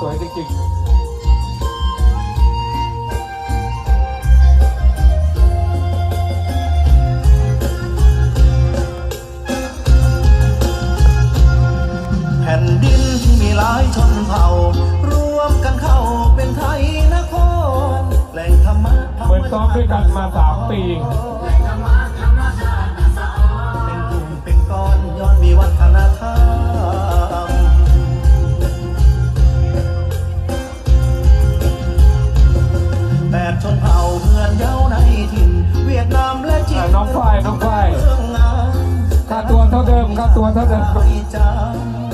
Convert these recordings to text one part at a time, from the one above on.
สวยจริงแผ่นดินที่มีหลายชนเผ่า รวมกันเข้าเป็นไทยนคร แหล่งธรรมะ เหมือนซ้อมด้วยกันมาสามปี เท่านั้น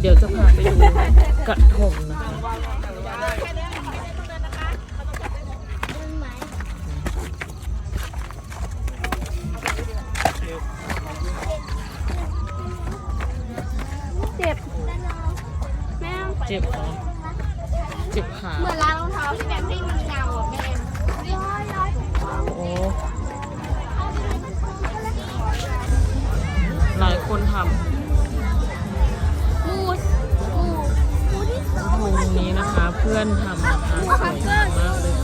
เดี๋ยวจะพาไปดูกระทงนะคะเจ็บแม่เจ็บเหรอเจ็บขา เหมือนลานรองเท้าที่แบบให้มา นทำมูดมูดมูดองวนี้นะคะ เพื่อนทำนะคะสวยมากเลย